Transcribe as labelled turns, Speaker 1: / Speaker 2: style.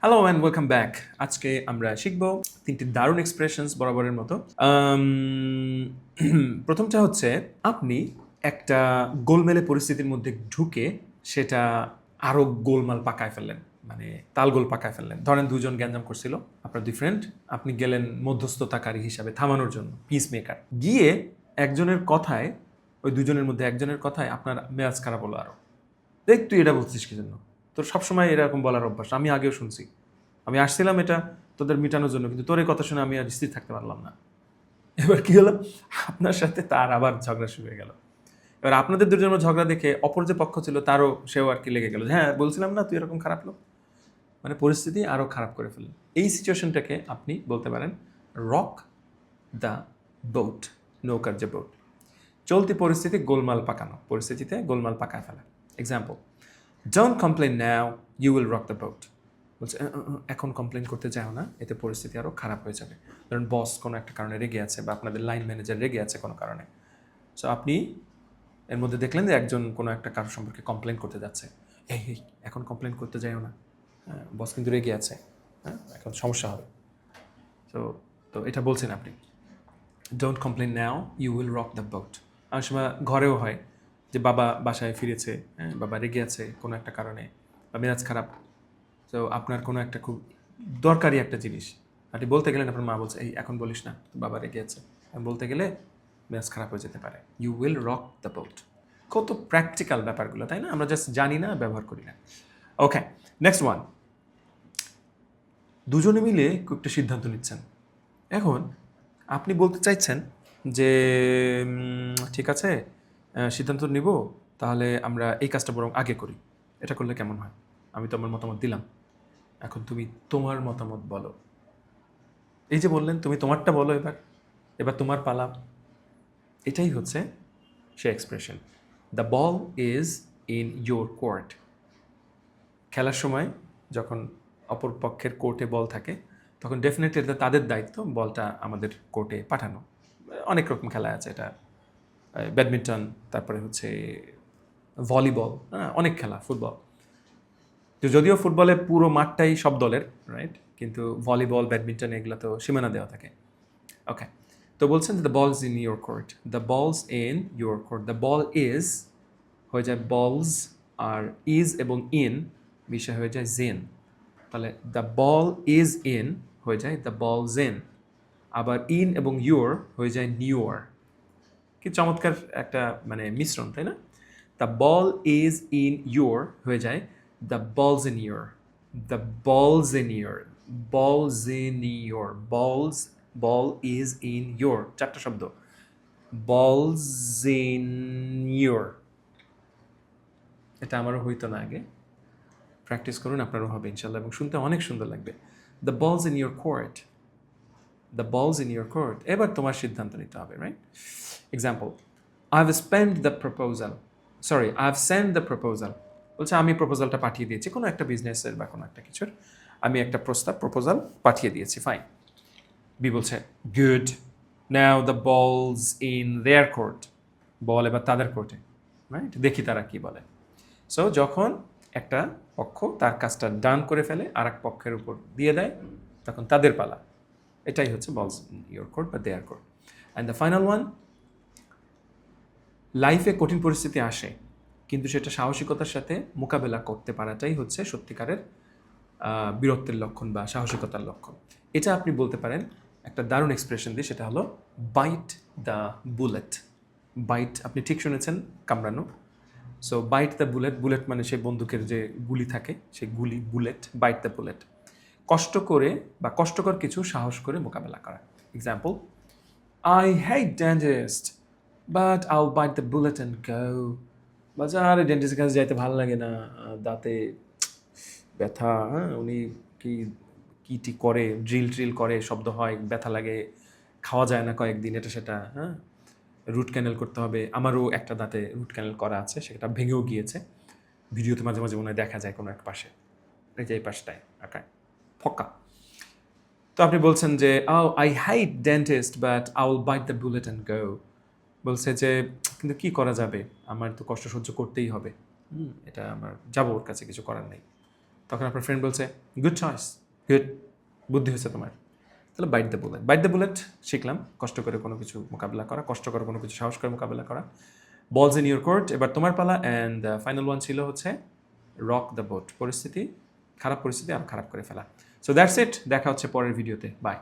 Speaker 1: Hello and welcome back আজকে আমরা শিখব তিনটি দারুণ এক্সপ্রেশনস বরাবরের মতো। প্রথমটা হচ্ছে, আপনি একটা গোলমেলে পরিস্থিতির মধ্যে ঢুকে সেটা আরও গোলমাল পাকায় ফেললেন। মানে তালগোল পাকায় ফেললেন। ধরেন দুজন গ্যাঞ্জাম করছিল, আপনার দুই আপনি গেলেন মধ্যস্থতাকারী হিসাবে থামানোর জন্য পিস মেকার গিয়ে একজনের কথায়, ওই দুজনের মধ্যে একজনের কথায় আপনার মেয়াজ খারাপ হলো আরও। দেখ তুই এটা বলছিস কি জন্য? তোর সবসময় এরকম বলার অভ্যাস, আমি আগেও শুনছি। আমি আসছিলাম এটা তোদের মেটানোর জন্য, কিন্তু তোর এই কথা শুনে আমি আর স্থির থাকতে পারলাম না। এবার কি হলো? আপনার সাথে তার আবার ঝগড়া শুরু হয়ে গেল। এবার আপনাদের দুজনের ঝগড়া দেখে অপর যে পক্ষ ছিল, তারও সেও আর কি লেগে গেল হ্যাঁ বলছিলাম না, তুই এরকম খারাপ লোক। মানে পরিস্থিতি আরও খারাপ করে ফেললেন এই সিচুয়েশনটাকে আপনি বলতে পারেন রক দ্য বোট নৌকার যে বোট চলতি পরিস্থিতি গোলমাল পাকানো, পরিস্থিতিতে গোলমাল পাকায় ফেলা। Example don't complain now you will rock the boat বলছে "আহ, আহ, আহ, এখন কমপ্লেন করতে যাও না এতে পরিস্থিতি আরও খারাপ হয়ে যাবে। ধরুন বস কোনো একটা কারণে রেগে আছে বা আপনাদের লাইন ম্যানেজার রেগে আছে কোনো কারণে। সো আপনি এর মধ্যে দেখলেন যে একজন কোনো একটা কারও সম্পর্কে কমপ্লেন করতে যাচ্ছে। এই এই এখন কমপ্লেন করতে যাও না। হ্যাঁ বস কিন্তু রেগে আছে। হ্যাঁ এখন সমস্যা হবে। তো তো এটা বলছেন আপনি। Don't complain now you will rock the boat অনেক সময় ঘরেও হয় যে বাবা বাসায় ফিরেছে হ্যাঁ বাবা রেগে আছে কোনো একটা কারণে, বা মেজাজ খারাপ। তো আপনার কোনো একটা খুব দরকারি একটা জিনিস। আপনি বলতে গেলেন, আপনার মা বলছে, এই, এখন বলিস না বাবা রেগে আছে। বলতে গেলে, মেজাজ খারাপ হয়ে যেতে পারে। You will rock the boat কত প্র্যাকটিক্যাল ব্যাপারগুলো, তাই না? আমরা জাস্ট জানি না, ব্যবহার করি না। ওকে নেক্সট ওয়ান দুজনে মিলে একটা সিদ্ধান্ত নিচ্ছেন। এখন আপনি বলতে চাইছেন যে ঠিক আছে সিদ্ধান্ত নিব, তাহলে আমরা এই কাজটা বরং আগে করি। এটা করলে কেমন হয়? আমি তো আমার মতামত দিলাম। এখন তুমি তোমার মতামত বলো। এই যে বললেন, তুমি তোমারটা বলো এবার। এবার তোমার পালা। এটাই হচ্ছে সে expression the ball is in your court খেলার সময় যখন অপর পক্ষের কোর্টে বল থাকে, তখন ডেফিনেটলি এটা তাদের দায়িত্ব বলটা আমাদের কোর্টে পাঠানো। অনেক রকম খেলা আছে, এটা ব্যাডমিন্টন, তারপরে হচ্ছে ভলিবল হ্যাঁ অনেক খেলা, ফুটবল। তো যদিও ফুটবলে পুরো মাঠটাই সব দলের রাইট কিন্তু ভলিবল, ব্যাডমিন্টন এগুলো তো সীমানা দেওয়া থাকে। ওকে তো বলছেন the balls in your court the balls in your court the ball is হয়ে যায় বলস আর ইজ এবং ইন বিষয় হয়ে যায় জেন তাহলে দ্য বল ইজ ইন হয়ে যায় দ্য বলস ইন আবার ইন এবং ইউর হয়ে যায় নিউর কি চমৎকার একটা মানে মিশ্রণ, তাই না? The ball is in your হয়ে যায় the balls in your the balls in your balls in your balls ball is in your চারটা শব্দ। বলস ইন ইউর এটা আমারও হইতো না আগে। প্র্যাকটিস করুন, আপনারও হবে, ইনশাল্লাহ, এবং শুনতে অনেক সুন্দর লাগবে। The balls in your court the balls in your court এবার তোমার সিদ্ধান্ত নিতে হবে right example I have spend the proposal sorry I have send the proposal বলছে আমি প্রপোজালটা পাঠিয়ে দিয়েছি, কোনো একটা বিজনেসের বা কোনো একটা কিছুর, আমি একটা প্রস্তাব প্রপোজাল পাঠিয়ে দিয়েছি ফাইন বি বলছে good now the balls in their court ball এবার তাদের কোর্টে রাইট দেখি তারা কি বলে। সো যখন একটা পক্ষ তার কাজটা ডান করে ফেলে আর এক পক্ষের উপর দিয়ে দেয়, তখন তাদের পালা। এটাই হচ্ছে বলস ইয়োর কোর্ট বা their court and the final one লাইফে কঠিন পরিস্থিতি আসে, কিন্তু সেটা সাহসিকতার সাথে মোকাবেলা করতে পারাটাই হচ্ছে সত্যিকারের বীরত্বের লক্ষণ বা সাহসিকতার লক্ষণ। এটা আপনি বলতে পারেন, একটা দারুণ এক্সপ্রেশন দিয়ে সেটা হলো বাইট দ্য বুলেট বাইট আপনি ঠিক শুনেছেন, কামড়ানো। So bite the bullet bullet মানে সেই বন্দুকের যে গুলি থাকে, সেই গুলি বুলেট বাইট দ্য বুলেট কষ্ট করে বা কষ্টকর কিছু সাহস করে মোকাবেলা করা। Example I hate dentist but ow bite the bullet and go বাজারে ডেন্টিস্টের কাছে যাইতে ভালো লাগে না। দাঁতে ব্যথা হ্যাঁ উনি কি, কী টি করে ড্রিল ট্রিল করে, শব্দ হয়, ব্যথা লাগে, খাওয়া যায় না কয়েকদিন, এটা সেটা হ্যাঁ রুট ক্যানেল করতে হবে। আমারও একটা দাঁতে রুট ক্যানেল করা আছে, সেটা ভেঙেও গিয়েছে। ভিডিওতে মাঝে মাঝে মনে হয় দেখা যায় কোনো এক পাশে। এই যে এই পাশটায়, আঁকায়। ফক্কা তো আপনি বলছেন যে ow I hate dentist but I will bite the bullet and go বলছে যে, কিন্তু কি করা যাবে? আমার তো কষ্ট সহ্য করতেই হবে। এটা আমার, যাব ওর কাছে, কিছু করার নেই। তখন আপনার ফ্রেন্ড বলছে গুড চয়েস গুড বুদ্ধি হয়েছে তোমার। তাহলে bite the bullet bite the bullet শিখলাম, কষ্ট করে কোনো কিছু মোকাবিলা করা, কষ্ট করে কোনো কিছু সাহস করে মোকাবিলা করা। বলস ইন ইউর কোর্ট এবার তোমার পালা অ্যান্ড ফাইনাল ওয়ান ছিল হচ্ছে রক দ্য বোট পরিস্থিতি, খারাপ পরিস্থিতি, আর খারাপ করে ফেলা। সো দ্যাটস ইট দেখা হচ্ছে পরের ভিডিওতে. বাই